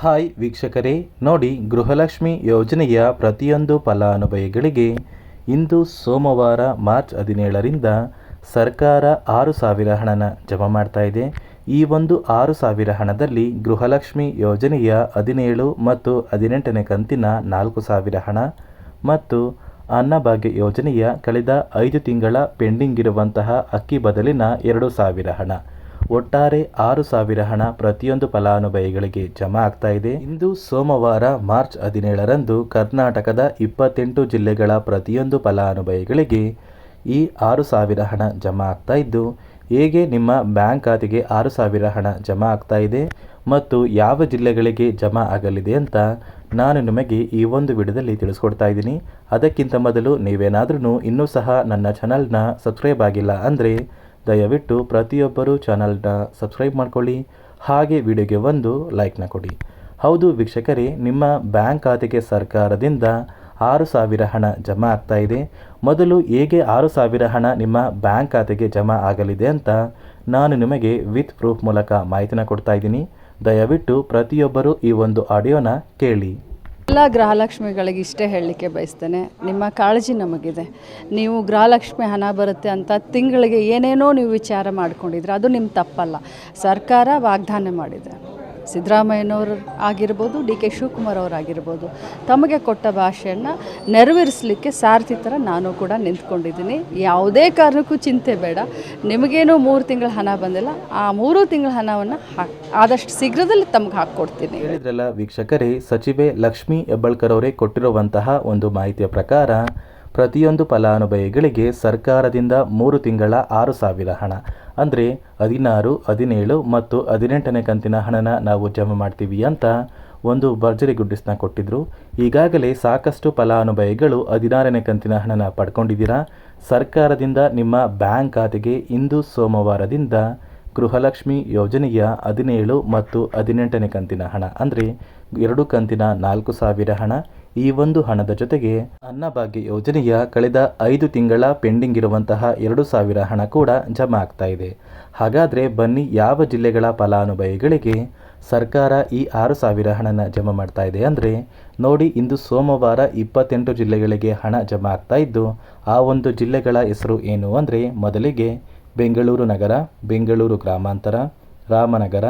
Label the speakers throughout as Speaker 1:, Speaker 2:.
Speaker 1: Hi ವೀಕ್ಷಕರೇ, ನೋಡಿ ಗೃಹಲಕ್ಷ್ಮಿ ಯೋಜನೆಯ ಪ್ರತಿಯೊಂದು ಫಲಾನುಭವಿಗಳಿಗೆ ಇಂದು ಸೋಮವಾರ ಮಾರ್ಚ್ ಹದಿನೇಳರಿಂದ ಸರ್ಕಾರ ಆರು ಸಾವಿರ ಹಣನ ಜಮಾ ಮಾಡ್ತಾ ಇದೆ. ಈ ಒಂದು ಆರು ಸಾವಿರ ಹಣದಲ್ಲಿ ಗೃಹಲಕ್ಷ್ಮಿ ಯೋಜನೆಯ ಹದಿನೇಳು ಮತ್ತು ಹದಿನೆಂಟನೇ ಕಂತಿನ ನಾಲ್ಕು ಸಾವಿರ ಹಣ ಮತ್ತು ಅನ್ನಭಾಗ್ಯ ಯೋಜನೆಯ ಕಳೆದ ಐದು ತಿಂಗಳ ಪೆಂಡಿಂಗ್ ಇರುವಂತಹ ಅಕ್ಕಿ ಬದಲಿನ ಎರಡು ಸಾವಿರ ಹಣ. ಒಟ್ಟಾರೆ ಆರು ಸಾವಿರ ಹಣ ಪ್ರತಿಯೊಂದು ಫಲಾನುಭವಿಗಳಿಗೆ ಜಮಾ ಆಗ್ತಾ ಇದೆ. ಇಂದು ಸೋಮವಾರ ಮಾರ್ಚ್ ಹದಿನೇಳರಂದು ಕರ್ನಾಟಕದ ಇಪ್ಪತ್ತೆಂಟು ಜಿಲ್ಲೆಗಳ ಪ್ರತಿಯೊಂದು ಫಲಾನುಭವಿಗಳಿಗೆ ಈ ಆರು ಸಾವಿರ ಹಣ ಜಮಾ ಆಗ್ತಾ ಇದ್ದು, ಹೇಗೆ ನಿಮ್ಮ ಬ್ಯಾಂಕ್ ಖಾತೆಗೆ ಆರು ಸಾವಿರ ಹಣ ಜಮಾ ಆಗ್ತಾ ಇದೆ ಮತ್ತು ಯಾವ ಜಿಲ್ಲೆಗಳಿಗೆ ಜಮಾ ಆಗಲಿದೆ ಅಂತ ನಾನು ನಿಮಗೆ ಈ ಒಂದು ವಿಡಿಯೋದಲ್ಲಿ ತಿಳಿಸ್ಕೊಡ್ತಾ ಇದ್ದೀನಿ. ಅದಕ್ಕಿಂತ ಮೊದಲು ನೀವೇನಾದ್ರೂ ಇನ್ನೂ ಸಹ ನನ್ನ ಚಾನಲ್ನ ಸಬ್ಸ್ಕ್ರೈಬ್ ಆಗಿಲ್ಲ ಅಂದರೆ ದಯವಿಟ್ಟು ಪ್ರತಿಯೊಬ್ಬರು ಚಾನಲ್ನ ಸಬ್ಸ್ಕ್ರೈಬ್ ಮಾಡ್ಕೊಳ್ಳಿ, ಹಾಗೆ ವಿಡಿಯೋಗೆ ಒಂದು ಲೈಕ್ನ ಕೊಡಿ. ಹೌದು ವೀಕ್ಷಕರೇ, ನಿಮ್ಮ ಬ್ಯಾಂಕ್ ಖಾತೆಗೆ ಸರ್ಕಾರದಿಂದ ಆರು ಸಾವಿರ ಹಣ ಜಮಾ ಆಗ್ತಾ ಇದೆ. ಮೊದಲು ಹೇಗೆ ಆರು ಸಾವಿರ ಹಣ ನಿಮ್ಮ ಬ್ಯಾಂಕ್ ಖಾತೆಗೆ ಜಮಾ ಆಗಲಿದೆ ಅಂತ ನಾನು ನಿಮಗೆ ವಿತ್ ಪ್ರೂಫ್ ಮೂಲಕ ಮಾಹಿತಿನ ಕೊಡ್ತಾ ಇದ್ದೀನಿ. ದಯವಿಟ್ಟು ಪ್ರತಿಯೊಬ್ಬರು ಈ ಒಂದು ಆಡಿಯೋನ ಕೇಳಿ.
Speaker 2: ಎಲ್ಲ ಗೃಹಲಕ್ಷ್ಮಿಗಳಿಗೆ ಇಷ್ಟೇ ಹೇಳಲಿಕ್ಕೆ ಬಯಸ್ತೇನೆ. ನಿಮ್ಮ ಕಾಳಜಿ ನಮಗಿದೆ. ನೀವು ಗೃಹಲಕ್ಷ್ಮಿ ಹಣ ಬರುತ್ತೆ ಅಂತ ತಿಂಗಳಿಗೆ ಏನೇನೋ ನೀವು ವಿಚಾರ ಮಾಡಿಕೊಂಡಿದ್ರೆ ಅದು ನಿಮ್ಮ ತಪ್ಪಲ್ಲ. ಸರ್ಕಾರ ವಾಗ್ದಾನ ಮಾಡಿದೆ. ಸಿದ್ದರಾಮಯ್ಯನವರು ಆಗಿರ್ಬೋದು, ಡಿ ಕೆ ಶಿವಕುಮಾರ್ ಅವರಾಗಿರ್ಬೋದು ತಮಗೆ ಕೊಟ್ಟ ಭಾಷೆಯನ್ನು ನೆರವೇರಿಸಲಿಕ್ಕೆ ಸಾರಥಿ ಥರ ನಾನು ಕೂಡ ನಿಂತ್ಕೊಂಡಿದ್ದೀನಿ. ಯಾವುದೇ ಕಾರಣಕ್ಕೂ ಚಿಂತೆ ಬೇಡ. ನಿಮಗೇನು ಮೂರು ತಿಂಗಳ ಹಣ ಬಂದಿಲ್ಲ. ಆ ಮೂರು ತಿಂಗಳ ಹಣವನ್ನು ಆದಷ್ಟು ಶೀಘ್ರದಲ್ಲಿ ತಮಗೆ ಹಾಕ್ಕೊಡ್ತೀನಿ
Speaker 1: ಹೇಳಿದ್ರಲ್ಲ ವೀಕ್ಷಕರೇ, ಸಚಿವೆ ಲಕ್ಷ್ಮೀ ಹೆಬ್ಬಳ್ಕರ್ ಅವರೇ ಕೊಟ್ಟಿರುವಂತಹ ಒಂದು ಮಾಹಿತಿಯ ಪ್ರಕಾರ ಪ್ರತಿಯೊಂದು ಫಲಾನುಭವಿಗಳಿಗೆ ಸರ್ಕಾರದಿಂದ ಮೂರು ತಿಂಗಳ ಆರು ಸಾವಿರ ಹಣ. ಅಂದರೆ ಹದಿನಾರು, ಹದಿನೇಳು ಮತ್ತು ಹದಿನೆಂಟನೇ ಕಂತಿನ ಹಣನ ನಾವು ಜಮೆ ಮಾಡ್ತೀವಿ ಅಂತ ಒಂದು ಭರ್ಜರಿ ಗುಡ್ಡಿಸ್ನ ಕೊಟ್ಟಿದ್ರು. ಈಗಾಗಲೇ ಸಾಕಷ್ಟು ಫಲಾನುಭವಿಗಳು ಹದಿನಾರನೇ ಕಂತಿನ ಹಣನ ಪಡ್ಕೊಂಡಿದ್ದೀರಾ. ಸರ್ಕಾರದಿಂದ ನಿಮ್ಮ ಬ್ಯಾಂಕ್ ಖಾತೆಗೆ ಇಂದು ಸೋಮವಾರದಿಂದ ಗೃಹಲಕ್ಷ್ಮಿ ಯೋಜನೆಯ ಹದಿನೇಳು ಮತ್ತು ಹದಿನೆಂಟನೇ ಕಂತಿನ ಹಣ. ಅಂದರೆ ಎರಡು ಕಂತಿನ ನಾಲ್ಕು ಸಾವಿರ ಹಣ. ಈ ಒಂದು ಹಣದ ಜೊತೆಗೆ ಅನ್ನಭಾಗ್ಯ ಯೋಜನೆಯ ಕಳೆದ ಐದು ತಿಂಗಳ ಪೆಂಡಿಂಗ್ ಇರುವಂತಹ ಎರಡು ಸಾವಿರ ಹಣ ಕೂಡ ಜಮಾ ಆಗ್ತಾ ಇದೆ. ಹಾಗಾದರೆ ಬನ್ನಿ ಯಾವ ಜಿಲ್ಲೆಗಳ ಫಲಾನುಭವಿಗಳಿಗೆ ಸರ್ಕಾರ ಈ ಆರು ಸಾವಿರ ಹಣನ ಜಮಾ ಮಾಡ್ತಾ ಇದೆ ಅಂದರೆ ನೋಡಿ ಇಂದು ಸೋಮವಾರ ಇಪ್ಪತ್ತೆಂಟು ಜಿಲ್ಲೆಗಳಿಗೆ ಹಣ ಜಮಾ ಆಗ್ತಾ ಇದ್ದು, ಆ ಒಂದು ಜಿಲ್ಲೆಗಳ ಹೆಸರು ಏನು ಅಂದರೆ ಮೊದಲಿಗೆ ಬೆಂಗಳೂರು ನಗರ, ಬೆಂಗಳೂರು ಗ್ರಾಮಾಂತರ, ರಾಮನಗರ,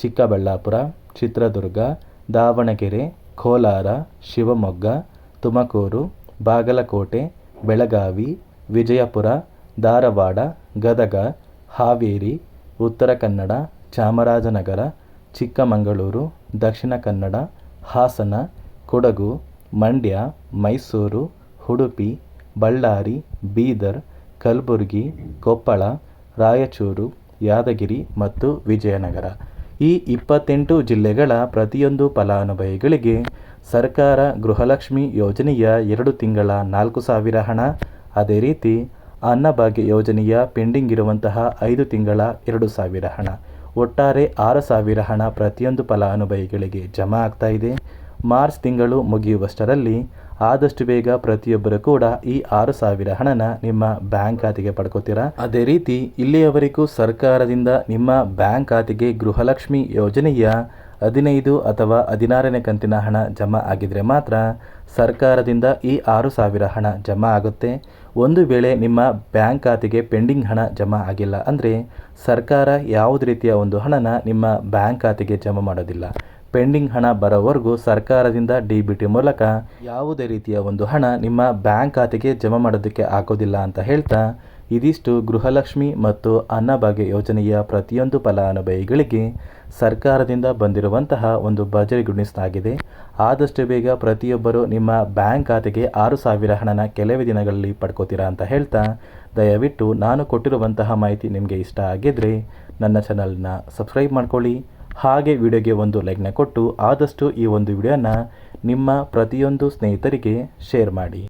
Speaker 1: ಚಿಕ್ಕಬಳ್ಳಾಪುರ, ಚಿತ್ರದುರ್ಗ, ದಾವಣಗೆರೆ ಕೋಲಾರ, ಶಿವಮೊಗ್ಗ, ತುಮಕೂರು, ಬಾಗಲಕೋಟೆ, ಬೆಳಗಾವಿ, ವಿಜಯಪುರ, ಧಾರವಾಡ, ಗದಗ, ಹಾವೇರಿ, ಉತ್ತರ ಕನ್ನಡ, ಚಾಮರಾಜನಗರ, ಚಿಕ್ಕಮಗಳೂರು, ದಕ್ಷಿಣ ಕನ್ನಡ, ಹಾಸನ, ಕೊಡಗು, ಮಂಡ್ಯ, ಮೈಸೂರು, ಉಡುಪಿ, ಬಳ್ಳಾರಿ, ಬೀದರ್, ಕಲಬುರಗಿ, ಕೊಪ್ಪಳ, ರಾಯಚೂರು, ಯಾದಗಿರಿ ಮತ್ತು ವಿಜಯನಗರ. ಈ ಇಪ್ಪತ್ತೆಂಟು ಜಿಲ್ಲೆಗಳ ಪ್ರತಿಯೊಂದು ಫಲಾನುಭವಿಗಳಿಗೆ ಸರ್ಕಾರ ಗೃಹಲಕ್ಷ್ಮಿ ಯೋಜನೆಯ ಎರಡು ತಿಂಗಳ ನಾಲ್ಕು ಸಾವಿರ ಹಣ. ಅದೇ ರೀತಿ ಅನ್ನಭಾಗ್ಯ ಯೋಜನೆಯ ಪೆಂಡಿಂಗ್ ಇರುವಂತಹ ಐದು ತಿಂಗಳ ಎರಡು ಸಾವಿರ ಹಣ. ಒಟ್ಟಾರೆ ಆರು ಸಾವಿರ ಹಣ ಪ್ರತಿಯೊಂದು ಫಲಾನುಭವಿಗಳಿಗೆ ಜಮಾ ಆಗ್ತಾ ಇದೆ. ಮಾರ್ಚ್ ತಿಂಗಳು ಮುಗಿಯುವಷ್ಟರಲ್ಲಿ ಆದಷ್ಟು ಬೇಗ ಪ್ರತಿಯೊಬ್ಬರು ಕೂಡ ಈ ಆರು ಸಾವಿರ ಹಣನ ನಿಮ್ಮ ಬ್ಯಾಂಕ್ ಖಾತೆಗೆ ಪಡ್ಕೋತೀರಾ? ಅದೇ ರೀತಿ ಇಲ್ಲಿಯವರೆಗೂ ಸರ್ಕಾರದಿಂದ ನಿಮ್ಮ ಬ್ಯಾಂಕ್ ಖಾತೆಗೆ ಗೃಹಲಕ್ಷ್ಮಿ ಯೋಜನೆಯ ಹದಿನೈದು ಅಥವಾ ಹದಿನಾರನೇ ಕಂತಿನ ಹಣ ಜಮಾ ಆಗಿದ್ರೆ ಮಾತ್ರ ಸರ್ಕಾರದಿಂದ ಈ ಆರು ಸಾವಿರ ಹಣ ಜಮಾ ಆಗುತ್ತೆ. ಒಂದು ವೇಳೆ ನಿಮ್ಮ ಬ್ಯಾಂಕ್ ಖಾತೆಗೆ ಪೆಂಡಿಂಗ್ ಹಣ ಜಮಾ ಆಗಿಲ್ಲ ಅಂದರೆ ಸರ್ಕಾರ ಯಾವುದೇ ರೀತಿಯ ಒಂದು ಹಣನ ನಿಮ್ಮ ಬ್ಯಾಂಕ್ ಖಾತೆಗೆ ಜಮಾ ಮಾಡೋದಿಲ್ಲ. ಪೆಂಡಿಂಗ್ ಹಣ ಬರೋವರೆಗೂ ಸರ್ಕಾರದಿಂದ ಡಿ ಬಿ ಟಿ ಮೂಲಕ ಯಾವುದೇ ರೀತಿಯ ಒಂದು ಹಣ ನಿಮ್ಮ ಬ್ಯಾಂಕ್ ಖಾತೆಗೆ ಜಮಾ ಮಾಡೋದಕ್ಕೆ ಆಗೋದಿಲ್ಲ ಅಂತ ಹೇಳ್ತಾ ಇದಿಷ್ಟು ಗೃಹಲಕ್ಷ್ಮಿ ಮತ್ತು ಅನ್ನಭಾಗ್ಯ ಯೋಜನೆಯ ಪ್ರತಿಯೊಂದು ಫಲಾನುಭವಿಗಳಿಗೆ ಸರ್ಕಾರದಿಂದ ಬಂದಿರುವಂತಹ ಒಂದು ಬಜೆಟ್ ಗುಣಿಸಲಾಗಿದೆ ಆದಷ್ಟು ಬೇಗ ಪ್ರತಿಯೊಬ್ಬರು ನಿಮ್ಮ ಬ್ಯಾಂಕ್ ಖಾತೆಗೆ ಆರು ಸಾವಿರ ಹಣನ ಕೆಲವೇ ದಿನಗಳಲ್ಲಿ ಪಡ್ಕೋತೀರಾ ಅಂತ ಹೇಳ್ತಾ ದಯವಿಟ್ಟು ನಾನು ಕೊಟ್ಟಿರುವಂತಹ ಮಾಹಿತಿ ನಿಮಗೆ ಇಷ್ಟ ಆಗಿದ್ದರೆ ನನ್ನ ಚಾನಲ್ನ ಸಬ್ಸ್ಕ್ರೈಬ್ ಮಾಡ್ಕೊಳ್ಳಿ. ಹಾಗೆ ವಿಡಿಯೋಗೆ ಒಂದು ಲೈಕ್ನ ಕೊಟ್ಟು ಆದಷ್ಟು ಈ ಒಂದು ವಿಡಿಯೋನ ನಿಮ್ಮ ಪ್ರತಿಯೊಂದು ಸ್ನೇಹಿತರಿಗೆ ಶೇರ್ ಮಾಡಿ.